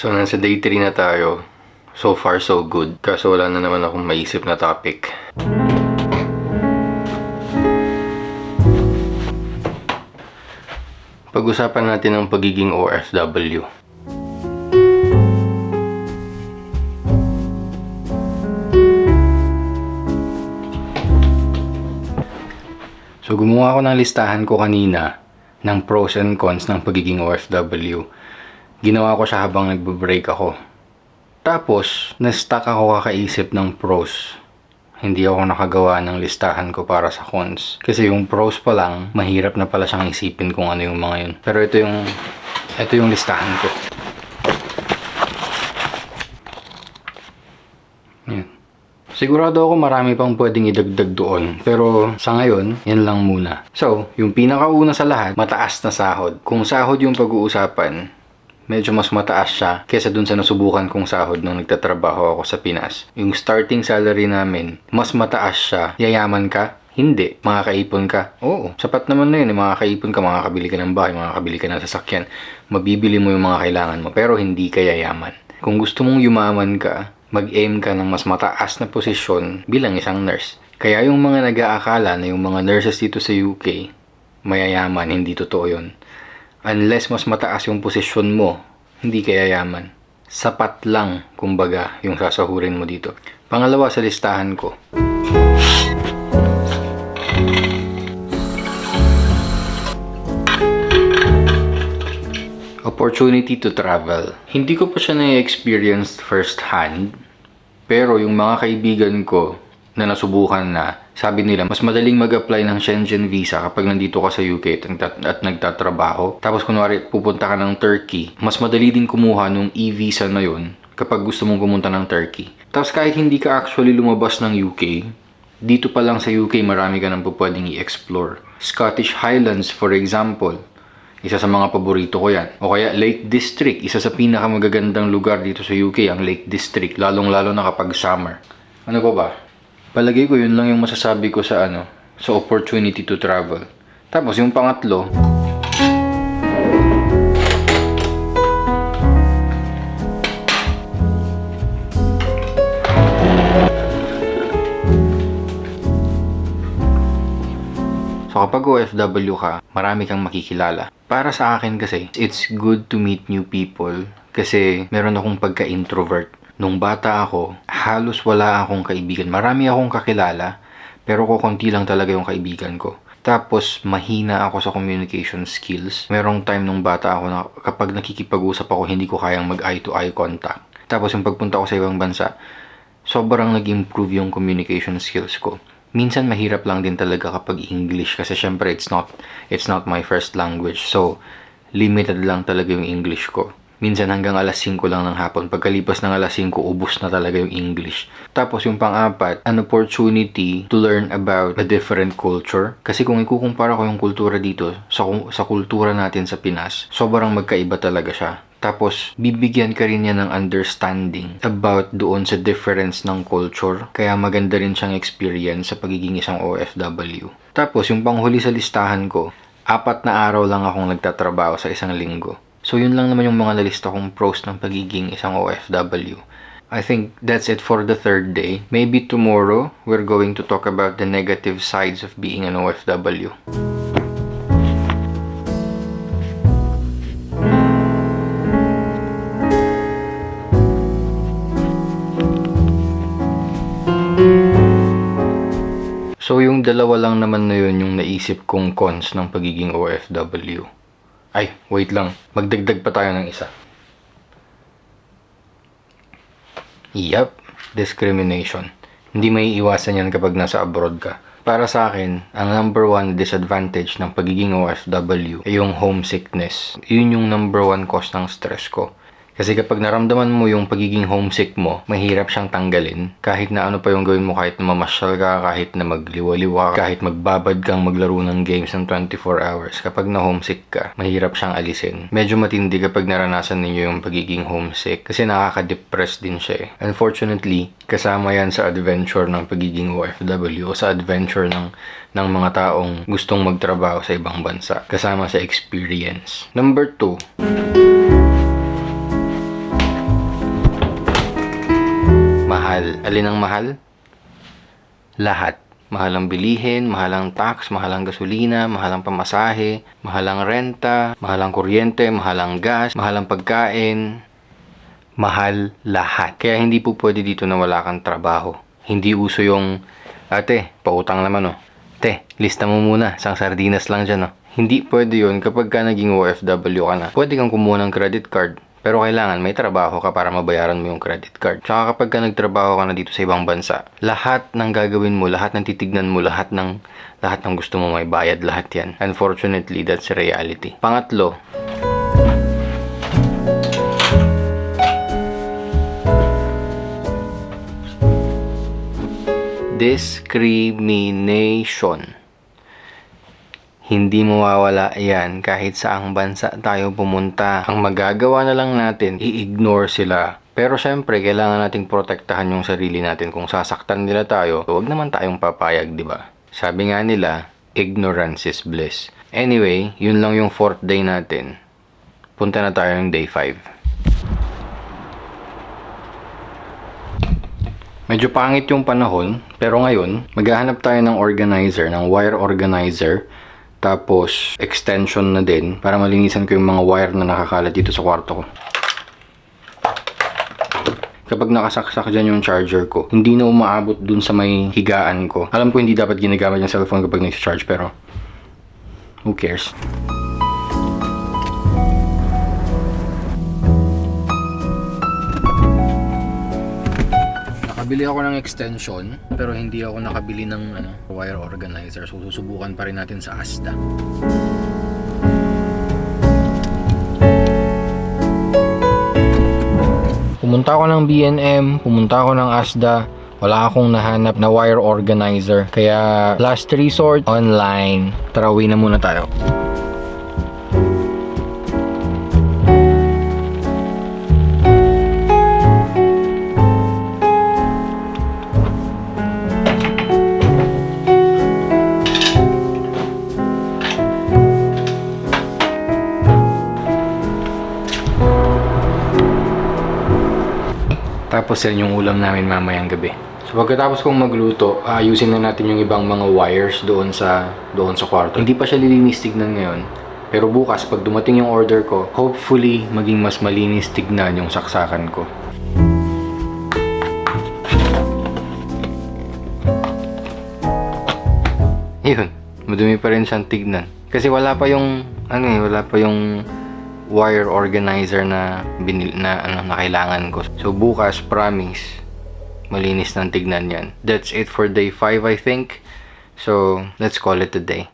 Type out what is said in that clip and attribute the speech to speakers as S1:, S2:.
S1: So, nasa day 3 na tayo. So far, so good. Kaso wala na naman akong maisip na topic. Pag-usapan natin ang pagiging OFW. So gumawa ako ng listahan ko kanina ng pros and cons ng pagiging OFW. Ginawa ko siya habang nagbe-break ako. Tapos, na-stuck ako kakaisip ng pros. Hindi ako nakagawa ng listahan ko para sa cons. Kasi yung pros pa lang, mahirap na pala siyang isipin kung ano yung mga yun. Pero ito yung, ito yung listahan ko. Yan. Sigurado ako marami pang pwedeng idagdag doon. Pero sa ngayon, yan lang muna. So, yung pinakauna sa lahat, mataas na sahod. Kung sahod yung pag-uusapan, medyo mas mataas siya kesa dun sa nasubukan kong sahod nung nagtatrabaho ako sa Pinas. Yung starting salary namin, mas mataas siya. Yayaman ka? Hindi. Makakaipon ka? Oo. Sapat naman na yun. eh. Makakaipon ka, makakabili ka ng bahay, makakabili ka ng sasakyan. Mabibili mo yung mga kailangan mo. Pero hindi ka yayaman. Kung gusto mong yumaman ka, mag-aim ka ng mas mataas na posisyon bilang isang nurse. Kaya yung mga nag-aakala na yung mga nurses dito sa UK, mayayaman, hindi totoo yun. Unless mas mataas yung posisyon mo, hindi ka yayaman. Sapat lang, kumbaga, yung sasahurin mo dito. Pangalawa sa listahan ko, opportunity to travel. Hindi ko pa siya na-experience first hand, pero yung mga kaibigan ko na nasubukan na, sabi nila, mas madaling mag-apply ng Schengen visa kapag nandito ka sa UK at, at nagtatrabaho. Tapos kunwari, pupunta ka ng Turkey, mas madali din kumuha nung e-visa na yun kapag gusto mong pumunta ng Turkey. Tapos kahit hindi ka actually lumabas ng UK, dito pa lang sa UK marami ka nang pwedeng i-explore. Scottish Highlands, for example, isa sa mga paborito ko yan. O kaya Lake District, isa sa pinakamagagandang lugar dito sa UK, ang Lake District, lalong-lalo na kapag summer. Ano pa ba? Palagay ko yun lang yung masasabi ko sa ano, sa opportunity to travel. Tapos yung pangatlo, So kapag OFW ka, marami kang makikilala. Para sa akin kasi, it's good to meet new people kasi meron akong pagka-introvert. Nung bata ako, halos wala akong kaibigan. Marami akong kakilala, pero kukunti lang talaga yung kaibigan ko. Tapos, mahina ako sa communication skills. Merong time nung bata ako na kapag nakikipag-usap ako, hindi ko kayang mag-eye to eye contact. Tapos, yung pagpunta ko sa ibang bansa, sobrang nag-improve yung communication skills ko. Minsan mahirap lang din talaga kapag English kasi syempre it's not it's not my first language. So limited lang talaga yung English ko. Minsan hanggang alas 5 lang ng hapon. Pagkalipas ng alas 5, ubus na talaga yung English. Tapos yung pang-apat, an opportunity to learn about a different culture. Kasi kung ikukumpara ko yung kultura dito sa, sa kultura natin sa Pinas, sobrang magkaiba talaga siya. Tapos, bibigyan ka rin niya ng understanding about doon sa difference ng culture. Kaya maganda rin siyang experience sa pagiging isang OFW. Tapos, yung panghuli sa listahan ko, apat na araw lang akong nagtatrabaho sa isang linggo. So, yun lang naman yung mga nalista kong pros ng pagiging isang OFW. I think that's it for the third day. Maybe tomorrow, we're going to talk about the negative sides of being an OFW. So yung dalawa lang naman na yun yung naisip kong cons ng pagiging OFW. Ay, wait lang. Magdagdag pa tayo ng isa. Yup, discrimination. Hindi may iwasan yan kapag nasa abroad ka. Para sa akin, ang number one disadvantage ng pagiging OFW ay yung homesickness. Yun yung number one cause ng stress ko. Kasi kapag naramdaman mo yung pagiging homesick mo, mahirap siyang tanggalin. Kahit na ano pa yung gawin mo, kahit na mamasyal ka, kahit na magliwa-liwa, kahit magbabad kang maglaro ng games ng 24 hours. Kapag na homesick ka, mahirap siyang alisin. Medyo matindi kapag naranasan ninyo yung pagiging homesick kasi nakaka-depress din siya eh. Unfortunately, kasama yan sa adventure ng pagiging OFW o sa adventure ng ng mga taong gustong magtrabaho sa ibang bansa kasama sa experience. Number 2, mahal. Alin ang mahal? Lahat. Mahal ang bilihin, mahal ang tax, mahal ang gasolina, mahal ang pamasahe, mahal ang renta, mahal ang kuryente, mahal ang gas, mahal ang pagkain. Mahal lahat. Kaya hindi po pwede dito na wala kang trabaho. Hindi uso yung, ate, pautang naman oh. Te, lista mo muna, isang sardinas lang dyan oh. Hindi pwede yun kapag ka naging OFW ka na. Pwede kang kumuha ng credit card. Pero kailangan may trabaho ka para mabayaran mo yung credit card. Tsaka kapag ka nagtrabaho ka na dito sa ibang bansa, lahat ng gagawin mo, lahat ng titignan mo, lahat ng lahat ng gusto mo may bayad, lahat yan. Unfortunately, that's reality. Pangatlo, discrimination. Hindi mawawala yan kahit saang bansa tayo pumunta. Ang magagawa na lang natin, i-ignore sila. Pero syempre, kailangan nating protektahan yung sarili natin. Kung sasaktan nila tayo, huwag naman tayong papayag, di ba? Sabi nga nila, ignorance is bliss. Anyway, yun lang yung fourth day natin. Punta na tayo ng day 5. Medyo pangit yung panahon, pero ngayon, maghahanap tayo ng organizer, ng wire organizer, tapos extension na din, para malinisan ko yung mga wire na nakakalat dito sa kwarto ko. Kapag nakasaksak dyan yung charger ko, hindi na umaabot dun sa may higaan ko. Alam ko hindi dapat ginagamit yung cellphone kapag nag-charge, pero who cares? Nakabili ako ng extension pero hindi ako nakabili ng ano, wire organizer. So susubukan pa rin natin sa Asda. Pumunta ako ng B&M, pumunta ako ng Asda. Wala akong nahanap na wire organizer. Kaya last resort, online. Tara, na muna tayo. Tapos yan yung ulam namin mamayang gabi. So pagkatapos kong magluto, ayusin na natin yung ibang mga wires doon sa doon sa kwarto. Hindi pa siya lilinis tignan ngayon. Pero bukas, pag dumating yung order ko, hopefully, maging mas malinis tignan yung saksakan ko. Yun, madumi pa rin siyang tignan. Kasi wala pa yung, ano eh, wala pa yung wire organizer na binil na ano na kailangan ko. So bukas promise malinis ng tignan 'yan. That's it for day 5 I think. So let's call it a day.